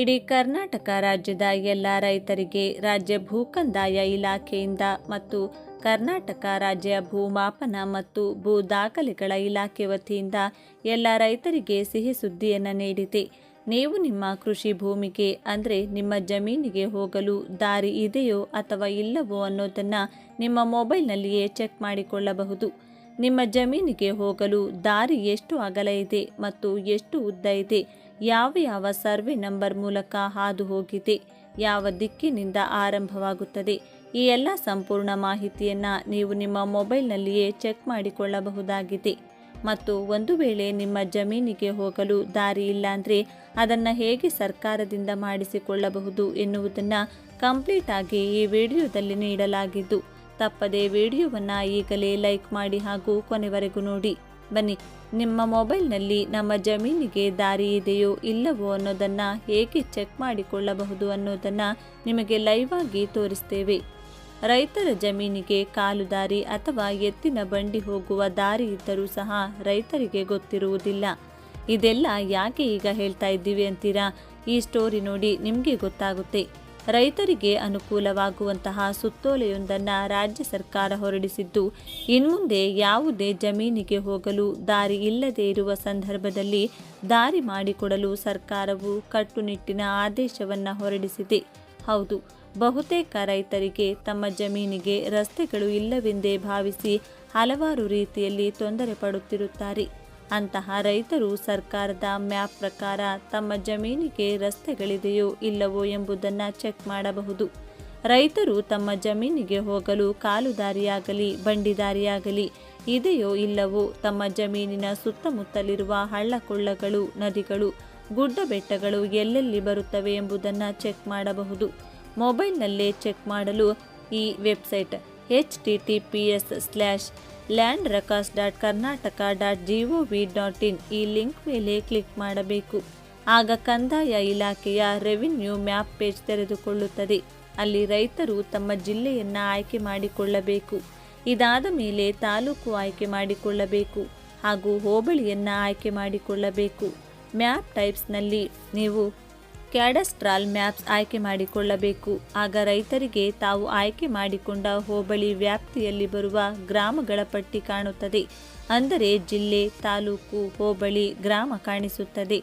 ಇಡೀ ಕರ್ನಾಟಕ ರಾಜ್ಯದ ಎಲ್ಲ ರೈತರಿಗೆ ರಾಜ್ಯ ಭೂಕಂದಾಯ ಇಲಾಖೆಯಿಂದ ಮತ್ತು ಕರ್ನಾಟಕ ರಾಜ್ಯ ಭೂಮಾಪನ ಮತ್ತು ಭೂ ದಾಖಲೆಗಳ ಇಲಾಖೆ ವತಿಯಿಂದ ಎಲ್ಲ ರೈತರಿಗೆ ಸಿಹಿ ಸುದ್ದಿಯನ್ನು ನೀಡಿದೆ. ನೀವು ನಿಮ್ಮ ಕೃಷಿ ಭೂಮಿಗೆ, ಅಂದರೆ ನಿಮ್ಮ ಜಮೀನಿಗೆ ಹೋಗಲು ದಾರಿ ಇದೆಯೋ ಅಥವಾ ಇಲ್ಲವೋ ಅನ್ನೋದನ್ನು ನಿಮ್ಮ ಮೊಬೈಲ್ನಲ್ಲಿಯೇ ಚೆಕ್ ಮಾಡಿಕೊಳ್ಳಬಹುದು. ನಿಮ್ಮ ಜಮೀನಿಗೆ ಹೋಗಲು ದಾರಿ ಎಷ್ಟು ಅಗಲ ಇದೆ ಮತ್ತು ಎಷ್ಟು ಉದ್ದ ಇದೆ? ಯಾವ ಯಾವ ಸರ್ವೆ ನಂಬರ್ ಮೂಲಕ ಹಾದು ಹೋಗಿದೆ? ಯಾವ ದಿಕ್ಕಿನಿಂದ ಆರಂಭವಾಗುತ್ತದೆ? ಈ ಎಲ್ಲ ಸಂಪೂರ್ಣ ಮಾಹಿತಿಯನ್ನು ನೀವು ನಿಮ್ಮ ಮೊಬೈಲ್ನಲ್ಲಿಯೇ ಚೆಕ್ ಮಾಡಿಕೊಳ್ಳಬಹುದಾಗಿದೆ. ಮತ್ತು ಒಂದು ವೇಳೆ ನಿಮ್ಮ ಜಮೀನಿಗೆ ಹೋಗಲು ದಾರಿ ಇಲ್ಲಾಂದರೆ ಅದನ್ನು ಹೇಗೆ ಸರ್ಕಾರದಿಂದ ಮಾಡಿಸಿಕೊಳ್ಳಬಹುದು ಎನ್ನುವುದನ್ನು ಕಂಪ್ಲೀಟ್ ಆಗಿ ಈ ವಿಡಿಯೋದಲ್ಲಿ ನೀಡಲಾಗಿದ್ದು ತಪ್ಪದೆ ವಿಡಿಯೋವನ್ನು ಈಗಲೇ ಲೈಕ್ ಮಾಡಿ ಹಾಗೂ ಕೊನೆವರೆಗೂ ನೋಡಿ. ಬನ್ನಿ, ನಿಮ್ಮ ಮೊಬೈಲ್ನಲ್ಲಿ ನಮ್ಮ ಜಮೀನಿಗೆ ದಾರಿ ಇದೆಯೋ ಇಲ್ಲವೋ ಅನ್ನೋದನ್ನು ಹೇಗೆ ಚೆಕ್ ಮಾಡಿಕೊಳ್ಳಬಹುದು ಅನ್ನೋದನ್ನು ನಿಮಗೆ ಲೈವ್ ಆಗಿ ತೋರಿಸ್ತೇವೆ. ರೈತರ ಜಮೀನಿಗೆ ಕಾಲು ದಾರಿ ಅಥವಾ ಎತ್ತಿನ ಬಂಡಿ ಹೋಗುವ ದಾರಿ ಇದ್ದರೂ ಸಹ ರೈತರಿಗೆ ಗೊತ್ತಿರುವುದಿಲ್ಲ. ಇದೆಲ್ಲ ಯಾಕೆ ಈಗ ಹೇಳ್ತಾ ಇದ್ದೀವಿ ಅಂತೀರಾ? ಈ ಸ್ಟೋರಿ ನೋಡಿ ನಿಮಗೆ ಗೊತ್ತಾಗುತ್ತೆ. ರೈತರಿಗೆ ಅನುಕೂಲವಾಗುವಂತಹ ಸುತ್ತೋಲೆಯೊಂದನ್ನು ರಾಜ್ಯ ಸರ್ಕಾರ ಹೊರಡಿಸಿದ್ದು, ಇನ್ಮುಂದೆ ಯಾವುದೇ ಜಮೀನಿಗೆ ಹೋಗಲು ದಾರಿ ಇಲ್ಲದೆ ಇರುವ ಸಂದರ್ಭದಲ್ಲಿ ದಾರಿ ಮಾಡಿಕೊಡಲು ಸರ್ಕಾರವು ಕಟ್ಟುನಿಟ್ಟಿನ ಆದೇಶವನ್ನು ಹೊರಡಿಸಿದೆ. ಹೌದು, ಬಹುತೇಕ ರೈತರಿಗೆ ತಮ್ಮ ಜಮೀನಿಗೆ ರಸ್ತೆಗಳು ಇಲ್ಲವೆಂದೇ ಭಾವಿಸಿ ಹಲವಾರು ರೀತಿಯಲ್ಲಿ ತೊಂದರೆ ಪಡುತ್ತಿರುತ್ತಾರೆ. ಅಂತಹ ರೈತರು ಸರ್ಕಾರದ ಮ್ಯಾಪ್ ಪ್ರಕಾರ ತಮ್ಮ ಜಮೀನಿಗೆ ರಸ್ತೆಗಳಿದೆಯೋ ಇಲ್ಲವೋ ಎಂಬುದನ್ನು ಚೆಕ್ ಮಾಡಬಹುದು. ರೈತರು ತಮ್ಮ ಜಮೀನಿಗೆ ಹೋಗಲು ಕಾಲು ದಾರಿಯಾಗಲಿ ಬಂಡಿ ದಾರಿಯಾಗಲಿ ಇದೆಯೋ ಇಲ್ಲವೋ ತಮ್ಮ ಜಮೀನಿನ ಸುತ್ತಮುತ್ತಲಿರುವ ಹಳ್ಳಕೊಳ್ಳಗಳು, ನದಿಗಳು ಗುಡ್ಡ ಬೆಟ್ಟಗಳು ಎಲ್ಲೆಲ್ಲಿ ಬರುತ್ತವೆ ಎಂಬುದನ್ನು ಚೆಕ್ ಮಾಡಬಹುದು. ಮೊಬೈಲ್ನಲ್ಲೇ ಚೆಕ್ ಮಾಡಲು ಈ website H T T P S slash land records dot Karnataka dot G O V dot in ಈ ಲಿಂಕ್ ಮೇಲೆ ಕ್ಲಿಕ್ ಮಾಡಬೇಕು. ಆಗ ಕಂದಾಯ ಇಲಾಖೆಯ ರೆವಿನ್ಯೂ ಮ್ಯಾಪ್ ಪೇಜ್ ತೆರೆದುಕೊಳ್ಳುತ್ತದೆ. ಅಲ್ಲಿ ರೈತರು ತಮ್ಮ ಜಿಲ್ಲೆಯನ್ನು ಆಯ್ಕೆ ಮಾಡಿಕೊಳ್ಳಬೇಕು. ಇದಾದ ಮೇಲೆ ತಾಲೂಕು ಆಯ್ಕೆ ಮಾಡಿಕೊಳ್ಳಬೇಕು ಹಾಗೂ ಹೋಬಳಿಯನ್ನು ಆಯ್ಕೆ ಮಾಡಿಕೊಳ್ಳಬೇಕು. ಮ್ಯಾಪ್ ಟೈಪ್ಸ್ನಲ್ಲಿ ನೀವು ಕ್ಯಾಡಸ್ಟ್ರಾಲ್ ಮ್ಯಾಪ್ಸ್ ಆಯ್ಕೆ ಮಾಡಿಕೊಳ್ಳಬೇಕು. ಆಗ ರೈತರಿಗೆ ತಾವು ಆಯ್ಕೆ ಮಾಡಿಕೊಂಡ ಹೋಬಳಿ ವ್ಯಾಪ್ತಿಯಲ್ಲಿ ಬರುವ ಗ್ರಾಮಗಳ ಪಟ್ಟಿ ಕಾಣುತ್ತದೆ. ಅಂದರೆ ಜಿಲ್ಲೆ, ತಾಲೂಕು, ಹೋಬಳಿ, ಗ್ರಾಮ ಕಾಣಿಸುತ್ತದೆ.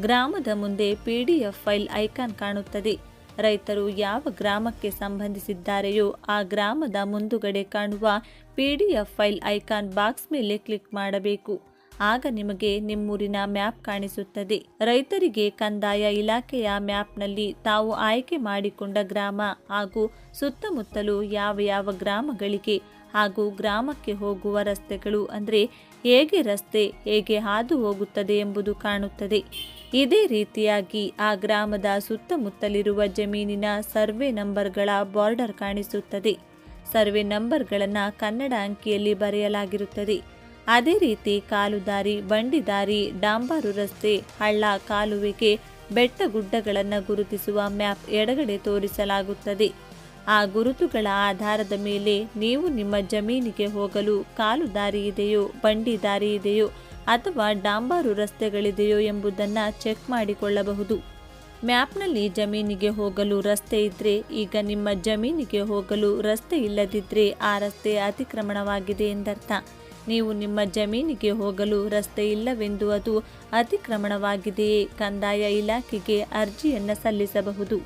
ಗ್ರಾಮದ ಮುಂದೆ P D F file icon ಕಾಣುತ್ತದೆ. ರೈತರು ಯಾವ ಗ್ರಾಮಕ್ಕೆ ಸಂಬಂಧಿಸಿದ್ದಾರೆಯೋ ಆ ಗ್ರಾಮದ ಮುಂದುಗಡೆ ಕಾಣುವ P D F file icon box ಮೇಲೆ ಕ್ಲಿಕ್ ಮಾಡಬೇಕು. ಆಗ ನಿಮಗೆ ನಿಮ್ಮೂರಿನ ಮ್ಯಾಪ್ ಕಾಣಿಸುತ್ತದೆ. ರೈತರಿಗೆ ಕಂದಾಯ ಇಲಾಖೆಯ ಮ್ಯಾಪ್ನಲ್ಲಿ ತಾವು ಆಯ್ಕೆ ಮಾಡಿಕೊಂಡ ಗ್ರಾಮ ಹಾಗೂ ಸುತ್ತಮುತ್ತಲು ಯಾವ ಯಾವ ಗ್ರಾಮಗಳಿಗೆ ಹಾಗೂ ಗ್ರಾಮಕ್ಕೆ ಹೋಗುವ ರಸ್ತೆಗಳು ಅಂದರೆ ಹೇಗೆ ರಸ್ತೆ ಹೇಗೆ ಹಾದು ಹೋಗುತ್ತದೆ ಎಂಬುದು ಕಾಣುತ್ತದೆ. ಇದೇ ರೀತಿಯಾಗಿ ಆ ಗ್ರಾಮದ ಸುತ್ತಮುತ್ತಲಿರುವ ಜಮೀನಿನ ಸರ್ವೆ ನಂಬರ್ಗಳ ಬಾರ್ಡರ್ ಕಾಣಿಸುತ್ತದೆ. ಸರ್ವೆ ನಂಬರ್ಗಳನ್ನು ಕನ್ನಡ ಅಂಕಿಯಲ್ಲಿ ಬರೆಯಲಾಗಿರುತ್ತದೆ. ಅದೇ ರೀತಿ ಕಾಲು ದಾರಿ, ಬಂಡಿ ದಾರಿ, ಡಾಂಬಾರು ರಸ್ತೆ, ಹಳ್ಳ ಕಾಲುವೆಗೆ ಬೆಟ್ಟ ಗುಡ್ಡಗಳನ್ನು ಗುರುತಿಸುವ ಮ್ಯಾಪ್ ಎಡಗಡೆ ತೋರಿಸಲಾಗುತ್ತದೆ. ಆ ಗುರುತುಗಳ ಆಧಾರದ ಮೇಲೆ ನೀವು ನಿಮ್ಮ ಜಮೀನಿಗೆ ಹೋಗಲು ಕಾಲು ದಾರಿ ಇದೆಯೋ, ಬಂಡಿ ದಾರಿ ಇದೆಯೋ ಅಥವಾ ಡಾಂಬಾರು ರಸ್ತೆಗಳಿದೆಯೋ ಎಂಬುದನ್ನು ಚೆಕ್ ಮಾಡಿಕೊಳ್ಳಬಹುದು. ಮ್ಯಾಪ್ನಲ್ಲಿ ಜಮೀನಿಗೆ ಹೋಗಲು ರಸ್ತೆ ಇದ್ದರೆ ಈಗ ನಿಮ್ಮ ಜಮೀನಿಗೆ ಹೋಗಲು ರಸ್ತೆ ಇಲ್ಲದಿದ್ದರೆ ಆ ರಸ್ತೆ ಅತಿಕ್ರಮಣವಾಗಿದೆ ಎಂದರ್ಥ. ನೀವು ನಿಮ್ಮ ಜಮೀನಿಗೆ ಹೋಗಲು ರಸ್ತೆ ಇಲ್ಲವೆಂದು ಅದು ಅತಿಕ್ರಮಣವಾಗಿದೆಯೇ ಕಂದಾಯ ಇಲಾಖೆಗೆ ಅರ್ಜಿಯನ್ನು ಸಲ್ಲಿಸಬಹುದು.